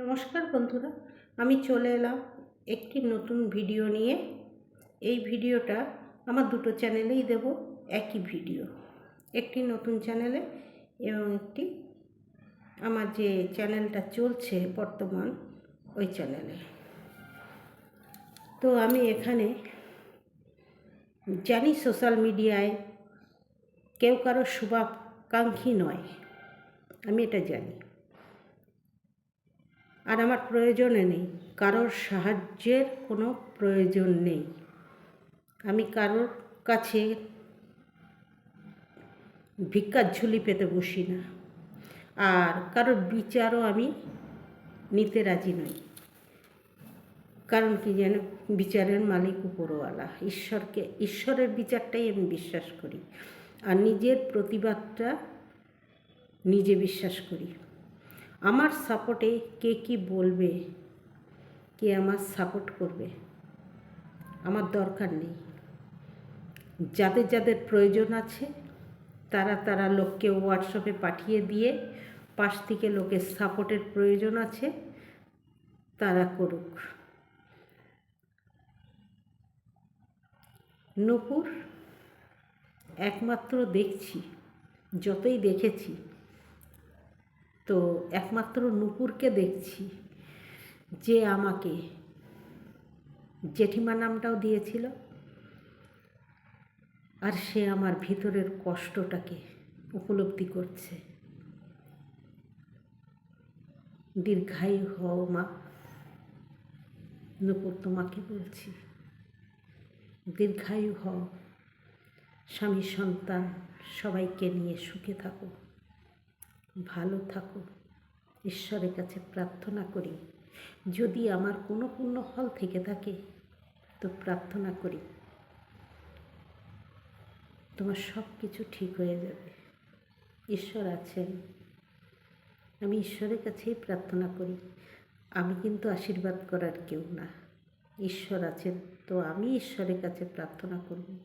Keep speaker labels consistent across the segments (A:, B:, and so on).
A: নমস্কার বন্ধুরা, আমি চলে এলাম একটি নতুন ভিডিও নিয়ে। এই ভিডিওটা আমার দুটো চ্যানেলেই দেব, একই ভিডিও। একটি নতুন চ্যানেলে এবং একটি আমার যে চ্যানেলটা চলছে বর্তমান, ওই চ্যানেলে। তো আমি এখানে জানি সোশ্যাল মিডিয়ায় কেউ কারও শুভাকাঙ্ক্ষী নয়, আমি এটা জানি। আর আমার প্রয়োজনে নেই। কারোর সাহায্যের কোনো প্রয়োজন নেই। আমি কারোর কাছে ভিক্ষার ঝুলি পেতে বসি না। আর কারোর বিচারও আমি নিতে রাজি নই। কারণ কি যেন বিচারের মালিক উপরওয়ালা। ঈশ্বরকে, ঈশ্বরের বিচারটাই আমি বিশ্বাস করি। আর নিজের প্রতিবাদটা নিজে বিশ্বাস করি। আমার সাপোর্টে কে কি বলবে, কে আমার সাপোর্ট করবে, আমার দরকার নেই। যাদের যাদের প্রয়োজন আছে, তারা তারা লোককে হোয়াটসঅ্যাপে পাঠিয়ে দিয়ে পাশ থেকে লোকের সাপোর্টের প্রয়োজন আছে, তারা করুক। নূপুর, একমাত্র দেখছি, যতই দেখেছি তো একমাত্র নূপুরকে দেখছি যে আমাকে জেঠিমা নামটাও দিয়েছিল আর সে আমার ভিতরের কষ্টটাকে উপলব্ধি করছে। দীর্ঘায়ু হও মা, নূপুর তোমাকে বলছি। দীর্ঘায়ু হও, স্বামী সন্তান সবাইকে নিয়ে সুখে থাকো। ভালো থাকো ঈশ্বরের কাছে প্রার্থনা করি। যদি আমার কোনো পূর্ণ ফল থেকে থাকে, তো প্রার্থনা করি। তোমার সব কিছু ঠিক হয়ে যাবে। ঈশ্বর আছেন। আমি ঈশ্বরের কাছেই প্রার্থনা করি। আমি কিন্তু আশীর্বাদ করার কেউ না। ঈশ্বর আছেন, তো আমি ঈশ্বরের কাছে প্রার্থনা করব।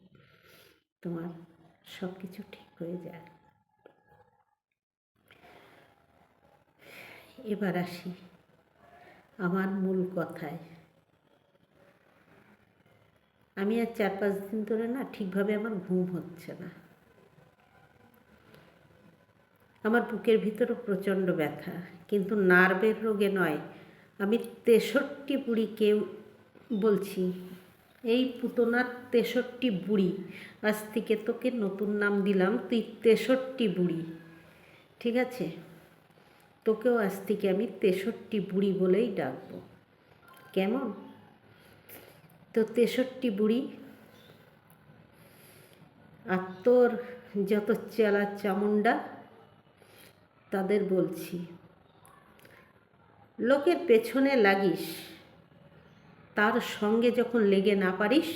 A: তোমার সব কিছু ঠিক হয়ে যায়। এবার আসি আমার মূল কথায়। আমি আর চার পাঁচ দিন ধরে না ঠিকভাবে আমার ঘুম হচ্ছে না। আমার বুকের ভিতরে প্রচণ্ড ব্যথা, কিন্তু নার্ভের রোগে নয়। আমি তেষট্টি বুড়ি কেউ বলছি, এই পুতনার তেষট্টি বুড়ি, আজ থেকে তোকে নতুন নাম দিলাম, তুই তেষট্টি বুড়ি। ঠিক আছে? তোকেও আজ থেকে আমি তেষট্টি বুড়ি বলেই ডাকবো। কেমন? তো তেষট্টি বুড়ি, আর তোর যত চেলা চামুন্ডা তাদের বলছি, লোকের পেছনে লাগিস, তার সঙ্গে যখন লেগে না পারিস,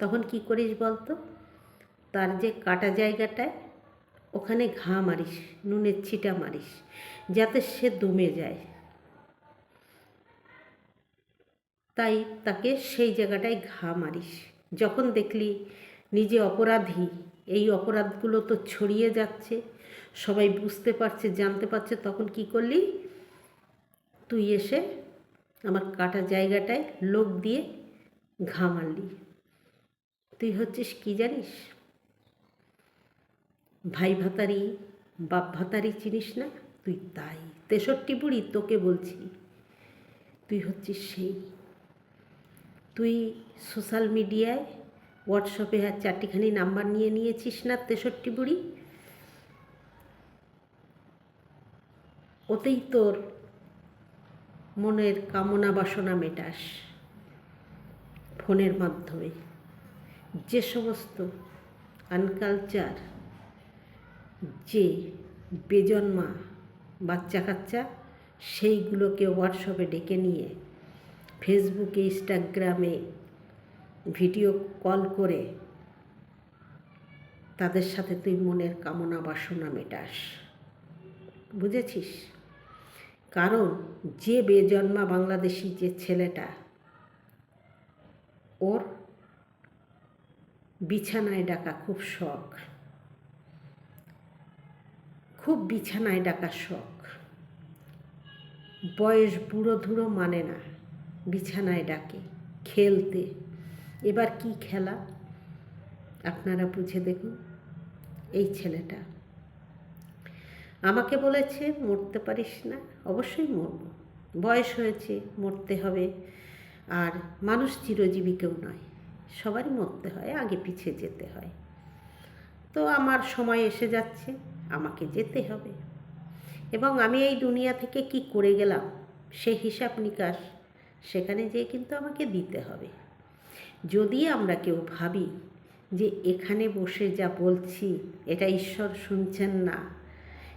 A: তখন কি করিস বলতো? তার যে কাটা জায়গাটায়, ওখানে ঘা মারিস, নুনের ছিটা মারিস। যাতে সে দমে যায়। তাই তাকে সেই জায়গাটায় ঘা মারিস। যখন দেখলি নিজে অপরাধী, এই অপরাধগুলো তো ছড়িয়ে যাচ্ছে, সবাই বুঝতে পারছে, জানতে পারছে, তখন কি করলি? তুই এসে আমার কাটা জায়গাটায় লোক দিয়ে ঘা মারলি। তুই হচ্ছিস কি জানিস? ভাই ভাতারি, বাপ ভাতারি চিনিস না? তুই তাই। তেষট্টি বুড়ি তোকে বলছি, তুই হচ্ছিস সেই। তুই সোশ্যাল মিডিয়ায় হোয়াটসঅ্যাপে আর চারটিখানি নাম্বার নিয়ে নিয়েছিস না তেষট্টি বুড়ি? ওতেই তোর মনের কামনা বাসনা মেটাস ফোনের মাধ্যমে। যে সমস্ত আনকালচার যে বেজন্মা বাচ্চা কাচ্চা, সেইগুলোকে হোয়াটসঅ্যাপে ডেকে নিয়ে, ফেসবুকে, ইনস্টাগ্রামে ভিডিও কল করে তাদের সাথে তুই মনের কামনা বাসনা মেটাস। বুঝেছিস? কারণ যে বেজন্মা বাংলাদেশি যে ছেলেটা, ওর বিছানায় ডাকা খুব শখ। খুব বিছানায় ডাকা শখ। বয়স বুড়ো ধুড়ো মানে না। বিছানায় ডাকে, খেলতে। এবার কি খেলা? আপনারা বুঝে দেখুন। এই ছেলেটা। আমাকে বলেছে, মরতে পারিস না। অবশ্যই মরব। বয়স হয়েছে, মরতে হবে। আর মানুষ চিরজীবী কেউ নয়। সবারই মরতে হয়, আগে পিছিয়ে যেতে হয়। তো আমার সময় এসে যাচ্ছে, আমাকে যেতে হবে। এবং আমি এই দুনিয়া থেকে কি করে গেলাম? সে হিসাব নিকাশ সেখানে যেয়ে কিন্তু আমাকে দিতে হবে। যদি আমরা কেউ ভাবি যে এখানে বসে যা বলছি, এটা ঈশ্বর শুনছেন না,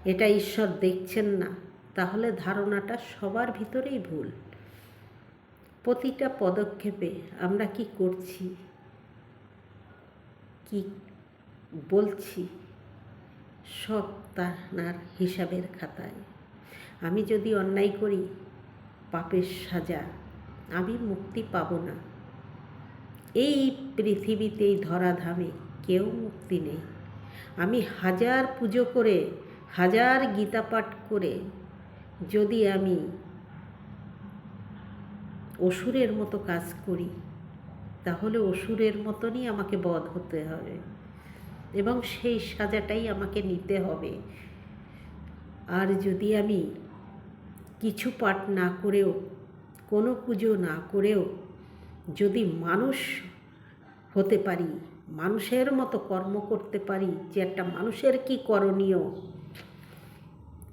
A: এটা ঈশ্বর দেখছেন না, তাহলে ধারণাটা সবার ভিতরেই ভুল। প্রতিটা পদক্ষেপে আমরা কি করছি? কি বলছি? সব তার হিসাবের খাতায়। আমি যদি অন্যায় করি, পাপের সাজা আমি মুক্তি পাব না। এই পৃথিবীতেই ধরাধামে কেউ মুক্তি নেই। আমি হাজার পুজো করে, হাজার গীতা পাঠ করে, যদি আমি অসুরের মতো কাজ করি, তাহলে অসুরের মতনই আমাকে বধ হতে হবে। এবং সেই সাজাটাই আমাকে নিতে হবে। আর যদি আমি কিছু পাঠ না করেও, কোনো পুজো না করেও যদি মানুষ হতে পারি, মানুষের মতো কর্ম করতে পারি যে একটা মানুষের কি করণীয়,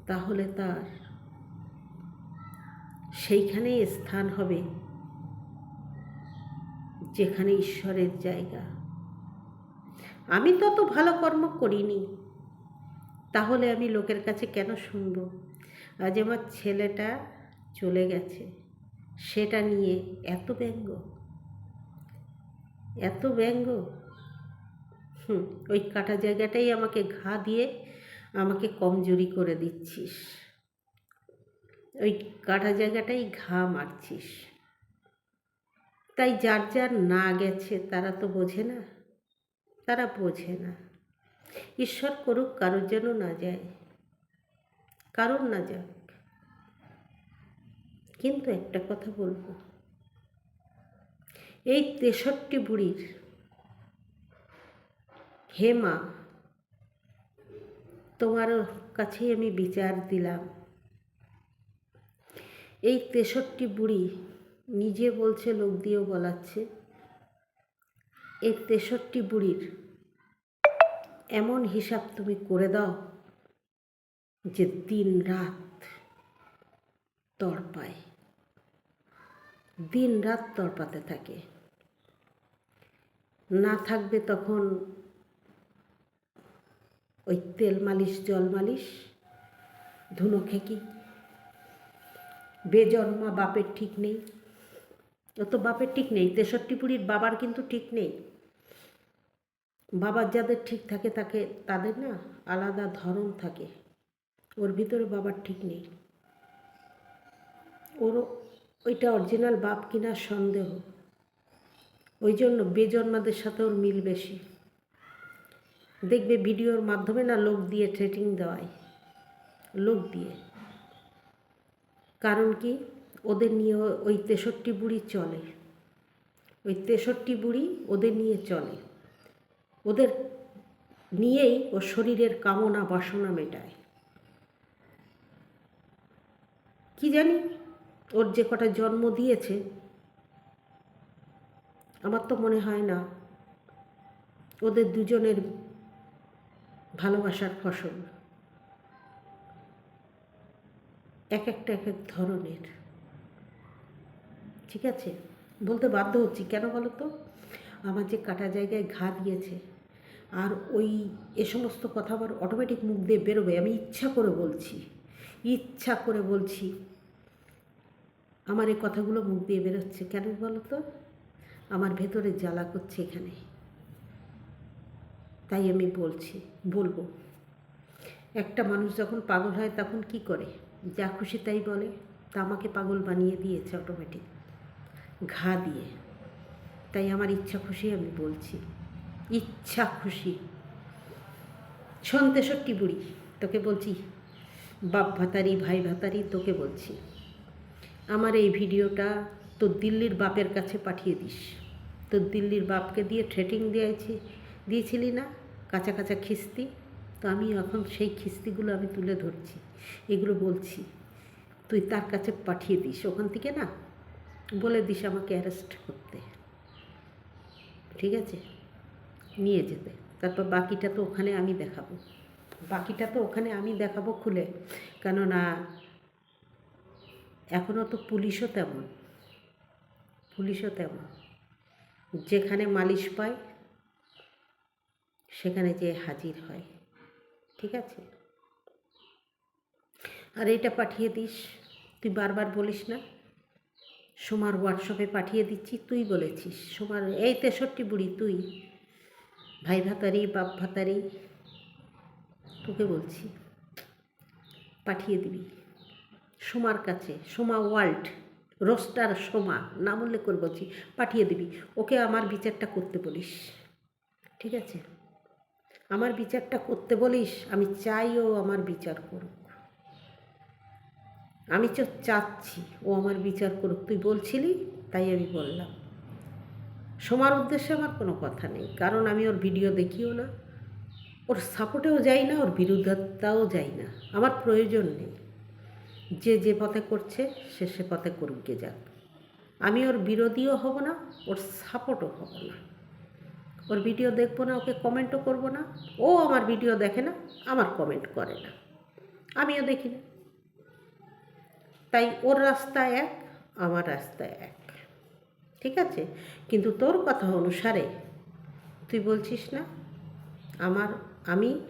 A: তাহলে তার সেইখানেই স্থান হবে যেখানে ঈশ্বরের জায়গা। আমি তত ভালো কর্ম করিনি। তাহলে আমি লোকের কাছে কেন শুনব? আজ আমার ছেলেটা চলে গেছে। সেটা নিয়ে এত ব্যঙ্গ। এত ব্যঙ্গ? হুম, ওই কাটা জায়গাটাই আমাকে ঘা দিয়ে আমাকে কমজোরি করে দিচ্ছিস। ওই কাটা জায়গাটাই ঘা মারছিস। তাই যার যার না গেছে, তারা তো বোঝে না। তারা বোঝে না। ঈশ্বর করুক, কারোর যেন না যায়। কারোর না যাক। কিন্তু একটা কথা বলব। এই তেষট্টি বুড়ির হে মা তোমার কাছেই আমি বিচার দিলাম। এই তেষট্টি বুড়ি নিজে বলছে, লোক দিয়েও বলাচ্ছে। এই তেষট্টি বুড়ির। এমন হিসাব তুমি করে দাও যে দিন রাত তরপায় দিন রাত তড়পাতে থাকে। না থাকবে তখন ওই তেল মালিশ, জল মালিশ, ধুনো খেকি। বেজন্মা বাপের ঠিক নেই। ও তো বাপের ঠিক নেই। তেষট্টি পুরীর বাবার কিন্তু ঠিক নেই। বাবার যাদের ঠিক থাকে, তাকে, তাদের না আলাদা ধরন থাকে। ওর ভিতরে বাবার ঠিক নেই। ওর ওইটা অরিজিনাল বাপ কিনা সন্দেহ। ওই জন্য বেজন্মাদের সাথে ওর মিল বেশি। দেখবে ভিডিওর মাধ্যমে না লোক দিয়ে ট্রেটিং দেওয়ায়। লোক দিয়ে। কারণ কি? ওদের নিয়ে ওই তেষট্টি বুড়ি চলে। ওই তেষট্টি বুড়ি ওদের নিয়ে চলে। ওদের নিয়েই ও শরীরের কামনা বাসনা মেটায়। কি জানি? ওর যে কটা জন্ম দিয়েছে, আমার তো মনে হয় না ওদের দুজনের ভালোবাসার ফসল। এক একটা এক এক ধরনের। ঠিক আছে? বলতে বাধ্য হচ্ছি। কেন বলো তো? আমার যে কাটা জায়গায় ঘা দিয়েছে আর ওই এ সমস্ত কথা আবার অটোমেটিক মুখ দিয়ে বেরোবে। আমি ইচ্ছা করে বলছি, ইচ্ছা করে বলছি, আমার এই কথাগুলো মুখ দিয়ে বেরোচ্ছে কেন বলো তো আমার ভেতরে জ্বালা করছে এখানে। তাই আমি বলছি, বলব। একটা মানুষ যখন পাগল হয় তখন কি করে? যা খুশি তাই বলে। তা আমাকে পাগল বানিয়ে দিয়েছে অটোমেটিক ঘা দিয়ে। তাই আমার ইচ্ছা খুশি আমি বলছি। ইচ্ছা খুশি। শোন তেষট্টি বুড়ি, তোকে বলছি। বাপ ভাতারি, ভাই ভাতারি, তোকে বলছি। আমার এই ভিডিওটা তোর দিল্লির বাপের কাছে পাঠিয়ে দিস। তোর দিল্লির বাপকে দিয়ে ট্রেটিং দিয়েছি, দিয়েছিলি না? কাঁচা কাঁচা খিস্তি। তো আমি এখন সেই খিস্তিগুলো আমি তুলে ধরছি। এগুলো বলছি। তুই তার কাছে পাঠিয়ে দিস। ওখান থেকে না বলে দিস আমাকে অ্যারেস্ট করতে। ঠিক আছে? নিয়ে যেতে। তারপর বাকিটা তো ওখানে আমি দেখাবো। বাকিটা তো ওখানে আমি দেখাবো খুলে। কেননা এখনও তো পুলিশও তেমন। পুলিশও তেমন। যেখানে মালিশ পায়, সেখানে যে হাজির হয়। ঠিক আছে? আর এটা পাঠিয়ে দিস। তুই বারবার বলিস না। সোমার হোয়াটসঅ্যাপে পাঠিয়ে দিচ্ছি, তুই বলেছিস। সোমার, এই তেষট্টি বুড়ি, তুই। ভাই ভাতারি, বাপ ভাতারি, তোকে বলছি, পাঠিয়ে দিবি। সোমার কাছে, সোমা ওয়ার্ল্ড, রোস্টার সোমা নাম উল্লেখ করে বলছি, পাঠিয়ে দিবি। ওকে আমার বিচারটা করতে বলিস, ঠিক আছে? আমার বিচারটা করতে বলিস, আমি চাই ও আমার বিচার করুক। আমি চাচ্ছি ও আমার বিচার করুক। তুই বলছিলি, তাই আমি বললাম। সোমার উদ্দেশ্যে আমার কোনো কথা নেই। কারণ আমি ওর ভিডিও দেখিও না। ওর সাপোর্টেও যাই না, ওর বিরুদ্ধতাও যাই না। আমার প্রয়োজন নেই। যে যে পথে করছে, সে সে পথে করুক যাক। আমি ওর বিরোধীও হব না, ওর সাপোর্টও হব না। ওর ভিডিও দেখব না, ওকে কমেন্টও করব না। ও আমার ভিডিও দেখে না, আমার কমেন্ট করে না। আমিও দেখি না। তাই ওর রাস্তা এক, আমার রাস্তা এক। ঠিক আছে? কিন্তু তোর কথা অনুসারে তুই বলছিস না? আমার, আমি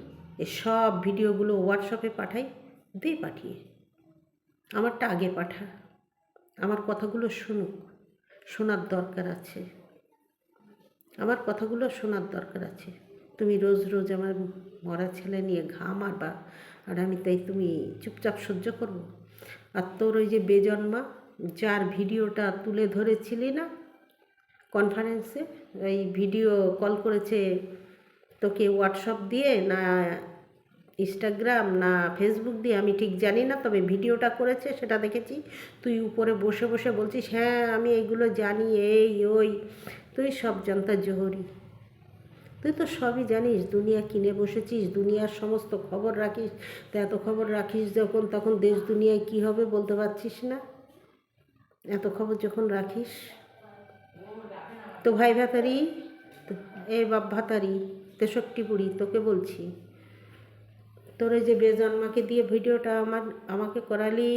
A: সব ভিডিওগুলো হোয়াটসঅ্যাপে পাঠাই, দে পাঠিয়ে। আমারটা আগে পাঠা। আমার কথাগুলো শুনুক। শোনার দরকার আছে। আমার কথাগুলো শোনার দরকার আছে। তুমি রোজ রোজ আমার মরা ছেলে নিয়ে ঘা মারবা, আর আমি তাই তুমি চুপচাপ সহ্য করব? আর তোর ওই যে বেজন্মা, যার ভিডিওটা তুলে ধরেছিলি না কনফারেন্সে ওই ভিডিও কল করেছে তোকে হোয়াটসঅ্যাপ দিয়ে না ইনস্টাগ্রাম না ফেসবুক দিয়ে, আমি ঠিক জানি না, তবে ভিডিওটা করেছে, সেটা দেখেছি। তুই উপরে বসে বসে বলছিস হ্যাঁ আমি এইগুলো জানি, এই, ওই। তুই সব জানতা জহরি। তুই তো সবই জানিস, দুনিয়া কিনে বসেছিস, দুনিয়ার সমস্ত খবর রাখিস। তো এত খবর রাখিস যখন, তখন দেশ দুনিয়ায় কী হবে বলতে পারছিস না? এত খবর যখন রাখিস তো ভাই ভাতারি এ বাপ ভাতারি, তেষট্টি বুড়ি, তোকে বলছি। তোর যে বেজন্মাকে দিয়ে ভিডিওটা আমার, আমাকে করালি,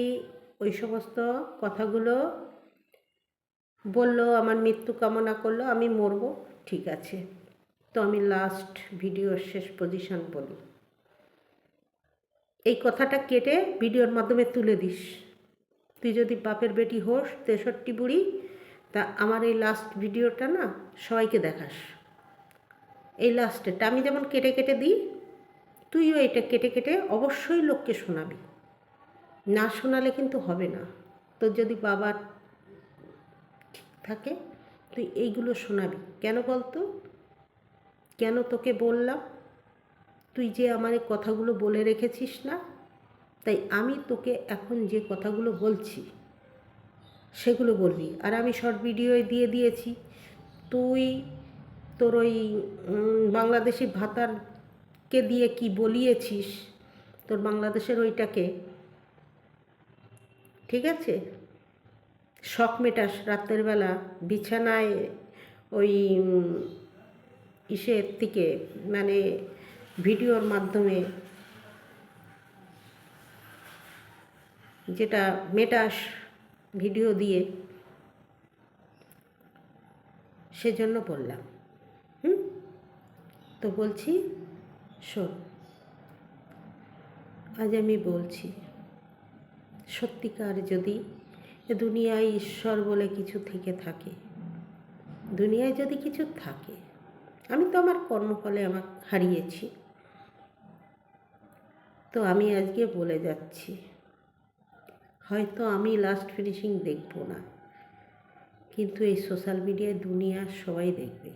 A: ওই সমস্ত কথাগুলো বলল, আমার মৃত্যু কামনা করল, আমি মরবো, ঠিক আছে। তো আমি লাস্ট ভিডিওর শেষ পজিশন বলি। এই কথাটা কেটে ভিডিওর মাধ্যমে তুলে দিস। তুই যদি বাপের বেটি হোস, তেষট্টি বুড়ি তা আমার এই লাস্ট ভিডিওটা না সবাইকে দেখাস। এই লাস্টেরটা আমি যেমন কেটে কেটে দিই, তুইও এটা কেটে কেটে অবশ্যই লোককে শোনাবি। না শোনালে কিন্তু হবে না। তোর যদি বাবার ঠিক থাকে, তুই এইগুলো শোনাবি। কেন বলতো? কেন তোকে বললাম? তুই যে আমার এই কথাগুলো বলে রেখেছিস না, তাই আমি তোকে এখন যে কথাগুলো বলছি সেগুলো বলবি। আর আমি শর্ট ভিডিওয়ে দিয়ে দিয়েছি। তুই তোর ওই বাংলাদেশি ভাতারকে দিয়ে কি বলিয়েছিস? তোর বাংলাদেশের ওইটাকে। ঠিক আছে? শখ মেটাস রাতের বেলা। বিছানায় ওই ইসের থেকে মানে ভিডিওর মাধ্যমে যেটা মেটাস। ভিডিও দিয়ে সেজন্য বললাম। হুম? তো বলছি, শোন, আজ আমি বলছি, সত্যিকার যদি দুনিয়ায় ঈশ্বর বলে কিছু থেকে থাকে, দুনিয়ায় যদি কিছু থাকে, আমি তো আমার কর্মফলে আমার হারিয়েছি। তো আমি আজকে বলে যাচ্ছি হয়তো আমি লাস্ট ফিনিশিং দেখব না। কিন্তু এই সোশ্যাল মিডিয়ায় দুনিয়ার সবাই দেখবে।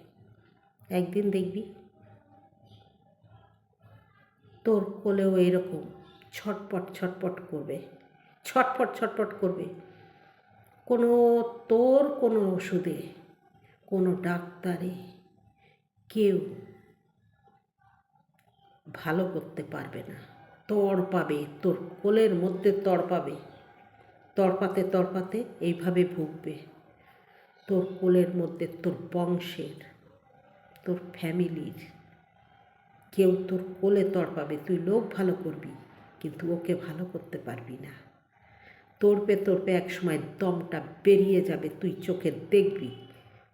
A: একদিন দেখবি। তোর কোলেও এরকম ছটপট ছটপট করবে। ছটপট ছটপট করবে। কোনো তোর কোনো ওষুধে, কোনো ডাক্তারে কেউ ভালো করতে পারবে না। তড় পাবে, তোর কোলের মধ্যে তড় পাবে। তড়পাতে তড়পাতে এইভাবে ভুগবে। তোর কোলের মধ্যে, তোর বংশের, তোর ফ্যামিলির, কেউ তোর কোলে তড়পাবে, তুই লোক ভালো করবি, কিন্তু ওকে ভালো করতে পারবি না। তোরপে তোরপে এক সময় দমটা বেরিয়ে যাবে, তুই চোখে দেখবি,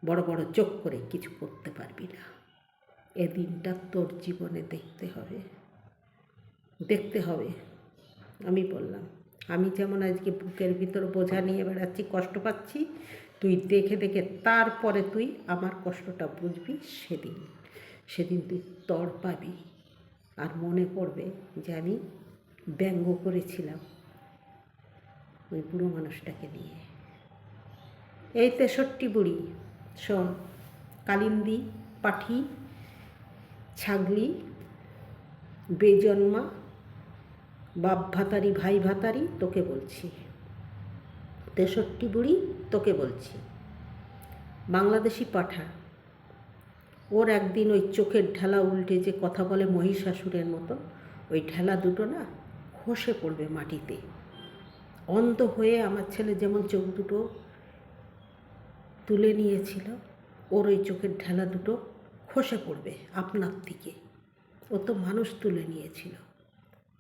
A: বড় বড় চোখ করে কিছু করতে পারবি না। এ দিনটা তোর জীবনে দেখতে হবে। দেখতে হবে, আমি বললাম। আমি যেমন আজকে বুকের ভিতর বোঝা নিয়ে বেড়াচ্ছি, কষ্ট পাচ্ছি, তুই দেখে দেখে তারপরে তুই আমার কষ্টটা বুঝবি সেদিন। সেদিন তুই তর পাবি। আর মনে পড়বে যে আমি ব্যঙ্গ করেছিলাম ওই বুড়ো মানুষটাকে নিয়ে। এই তেষট্টি বুড়ি, শোন, কালিন্দি, পাঠি, ছাগলি, বেজন্মা বাপ ভাতারি ভাই ভাতারি তোকে বলছি। তেষট্টি বুড়ি, তোকে বলছি। বাংলাদেশি পাঠা। ওর একদিন ওই চোখের ঢেলা উল্টে যে কথা বলে মহিষাসুরের মতো, ওই ঢেলা দুটো না খসে পড়বে মাটিতে। অন্ধ হয়ে আমার ছেলে যেমন চোখ দুটো তুলে নিয়েছিল, ওর ওই চোখের ঢেলা দুটো খসে পড়বে আপনার থেকে ও তো মানুষ তুলে নিয়েছিল।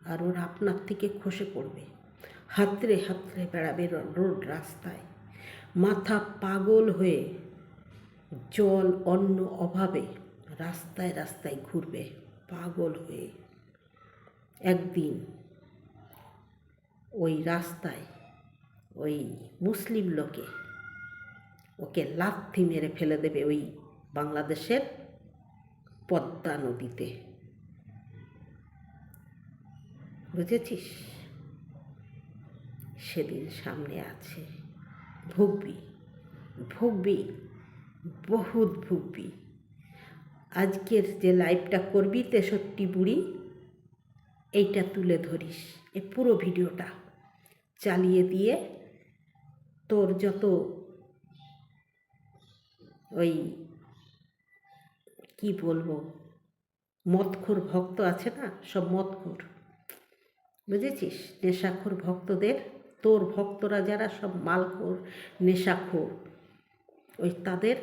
A: আর ওর আপনার থেকে খসে পড়বে। হাতড়ে হাতড়ে বেড়াবে রোড রাস্তায়। মাথা পাগল হয়ে জল, অন্ন অভাবে রাস্তায় রাস্তায় ঘুরবে, পাগল হয়ে। একদিন ওই রাস্তায় ওই মুসলিম লোকে ওকে লাথি মেরে ফেলে দেবে ওই বাংলাদেশের পদ্মা নদীতে। বুঝেছিস? সেদিন সামনে আছে ভুগবি ভুগবি, বহুত ভুগবি। আজকের যে লাইভটা করবি তেষট্টি বুড়ি, এইটা তুলে ধরিস এই পুরো ভিডিওটা চালিয়ে দিয়ে তোর যত ওই কি বলব, মদখোর ভক্ত আছে না, সব মদখোর। বুঝেছিস? নেশাখোর ভক্তদের, তোর ভক্তরা যারা সব মালখোর, নেশাখোর, ওই তাদের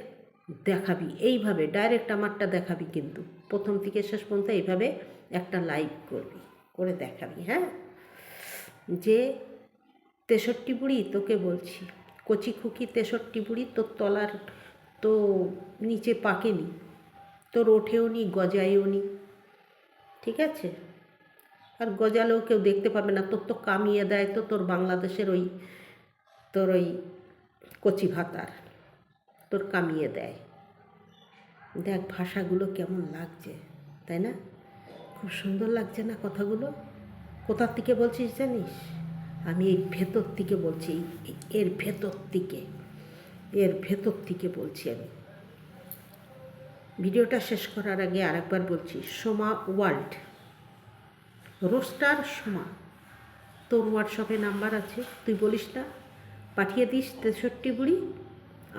A: দেখাবি। এইভাবে ডাইরেক্ট আমারটা দেখাবি কিন্তু। প্রথম থেকে শেষ পর্যন্ত এইভাবে একটা লাইভ করবি, করে দেখাবি হ্যাঁ? যে তেষট্টি বুড়ি, তোকে বলছি, কচি খুকি তেষট্টি বুড়ি, তোর তলার তো নিচে পাকেনি তোর ওঠেও নি, গজায়ও নি, ঠিক আছে? আর গজালেও কেউ দেখতে পাবে না। তোর তো কামিয়ে দেয় তো তোর বাংলাদেশের ওই, তোর ওই কচি ভাতার। তোর কামিয়ে দেয়। দেখ ভাষাগুলো কেমন লাগছে, তাই না? খুব সুন্দর লাগছে না কথাগুলো? কোথার থেকে বলছিস জানিস? আমি এই ভেতর থেকে বলছি এর ভেতর থেকে, এর ভেতর থেকে বলছি আমি। ভিডিওটা শেষ করার আগে আরেকবার বলছি, সোমা ওয়ার্ল্ড। রোস্টার সোমা, তোর হোয়াটসঅ্যাপে নাম্বার আছে, তুই বলিস না। পাঠিয়ে দিস তেষট্টি বুড়ি,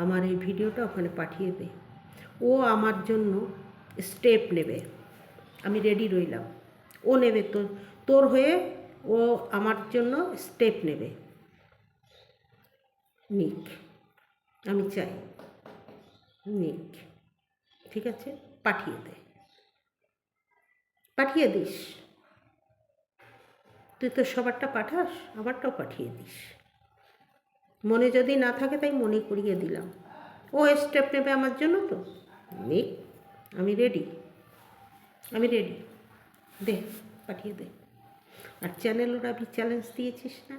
A: আমার এই ভিডিওটা ওখানে পাঠিয়ে দে। ও আমার জন্য স্টেপ নেবে। আমি রেডি রইলাম। ও নেবে তোর তোর হয়ে ও আমার জন্য স্টেপ নেবে। নিক, আমি চাই। নিক, ঠিক আছে? পাঠিয়ে দে। পাঠিয়ে দিস। তুই তো সবারটা পাঠাস, আমারটাও পাঠিয়ে দিস। মনে যদি না থাকে তাই মনে করিয়ে দিলাম। ও স্টেপ নেবে আমার জন্য তো? নিক আমি রেডি আমি রেডি দে, পাঠিয়ে দে। আর চ্যানেল ওরা আমি চ্যালেঞ্জ দিয়েছিস না?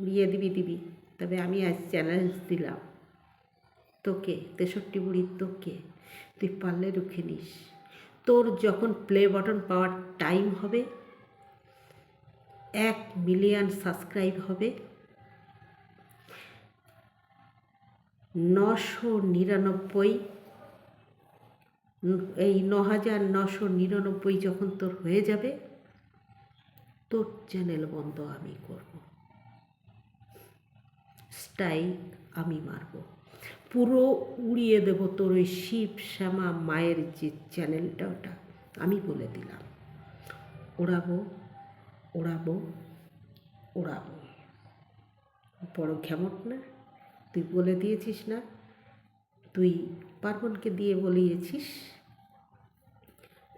A: উড়িয়ে দিবি দিবি। তবে আমি আজ চ্যালেঞ্জ দিলাম। তোকে, তেষট্টি বুড়ির তোকে, তুই পারলে রুখে নিস। তোর যখন প্লে বাটন পাওয়ার টাইম হবে এক মিলিয়ন সাবস্ক্রাইব হবে। নশো নিরানব্বই, এই ন হাজার নশো নিরানব্বই যখন তোর হয়ে যাবে, তোর চ্যানেল বন্ধ আমি করব। স্ট্রাইক আমি মারব। পুরো উড়িয়ে দেব তোর ওই শিব শ্যামা মায়ের যে চ্যানেলটা ওটা। আমি বলে দিলাম। ওড়াবো। ওড়াবো ওড়াবো। বড় ঘ্যামট না, তুই বলে দিয়েছিস না, তুই পার্বণকে দিয়ে বলিয়েছিস।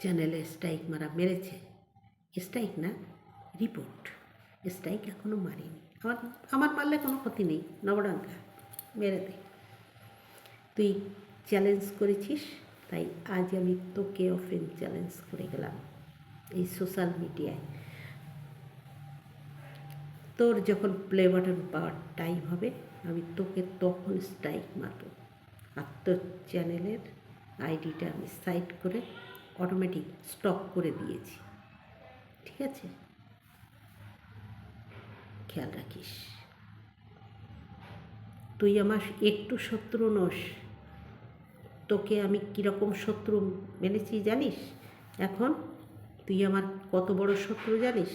A: চ্যানেলে স্ট্রাইক মারা মেরেছে। স্ট্রাইক না রিপোর্ট স্ট্রাইক এখনও মারিনি। আমার আমার মারলে কোনো ক্ষতি নেই নবডাঙ্কা মেরে দে। তুই চ্যালেঞ্জ করেছিস, তাই আজ আমি তোকে অফেন চ্যালেঞ্জ করে গেলাম। এই সোশ্যাল মিডিয়ায় তোর যখন প্লে বাটন পাওয়ার টাইম হবে, আমি তোকে তখন স্ট্রাইক মারব। আর তোর চ্যানেলের আইডিটা আমি সাইড করে অটোমেটিক স্টপ করে দিয়েছি। ঠিক আছে? খেয়াল রাখিস। তুই আমার একটু শত্রু নস। তোকে আমি কীরকম শত্রু মেনেছি জানিস? এখন তুই আমার কত বড় শত্রু জানিস?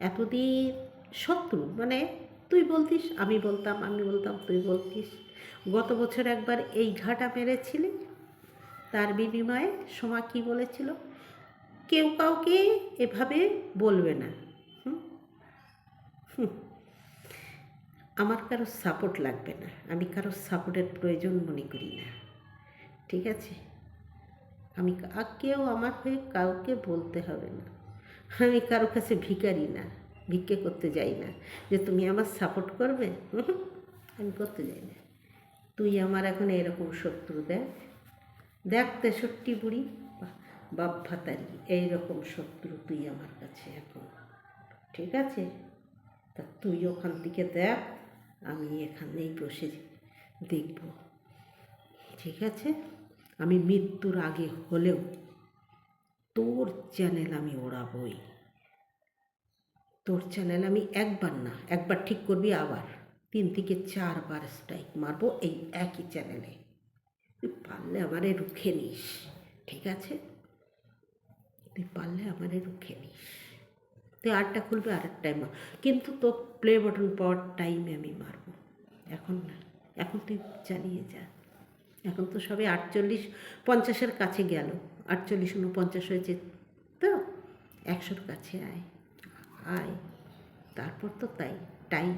A: এতদিন শত্রু। মানে তুই বলতিস, আমি বলতাম আমি বলতাম, তুই বলতিস। গত বছর একবার এই ঘাটা মেরেছিলি, তার বিনিময়ে সোমা কী বলেছিল? কেউ কাউকে এভাবে বলবে না। আমার কারও সাপোর্ট লাগবে না। আমি কারও সাপোর্টের প্রয়োজন মনে করি না। ঠিক আছে? আমি কেউ আমার হয়ে কাউকে বলতে হবে না। আমি কারও কাছে ভিখারি না। ভিক্ষে করতে যাই না। যে তুমি আমার সাপোর্ট করবে? আমি করতে যাই না। তুই আমার এখন এরকম শত্রু দেখ। দেখ তেষট্টি বুড়ি। বাপ ভাতারি, এইরকম শত্রু তুই আমার কাছে এখন। ঠিক আছে? তা তুই ওখান থেকে দেখ, আমি এখানেই বসে দেখব। ঠিক আছে? আমি মৃত্যুর আগে হলেও তোর চ্যানেল আমি ওড়াবই। তোর চ্যানেল আমি একবার না, একবার ঠিক করবি আবার। তিন থেকে চারবার স্ট্রাইক মারবো এই একই চ্যানেলে। তুই পারলে আমারে রুখে নিস, ঠিক আছে? তুই পারলে আমারে রুখে নিস। তুই আটটা খুলবে আরেকটাই মার। কিন্তু তো প্লে বাটন পাওয়ার টাইমে আমি মারবো। এখন না, এখন তুই চালিয়ে যা। এখন তো সবে আটচল্লিশ, পঞ্চাশের কাছে গেল। আটচল্লিশ উনপঞ্চাশ হয়েছে তো? একশোর কাছে আয়। আয়। তারপর তো তাই টাইম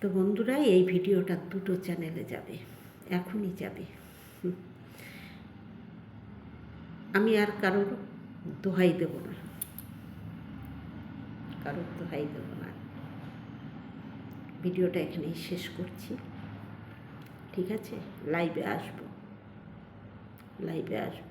A: তো বন্ধুরা, এই ভিডিওটা দুটো চ্যানেলে যাবে, এখনই যাবে। আমি আর কারোর দোহাই দেব না। কারোর দোহাই দেব না। ভিডিওটা এখানেই শেষ করছি। ঠিক আছে? লাইভে আসব। লাইভে আসব।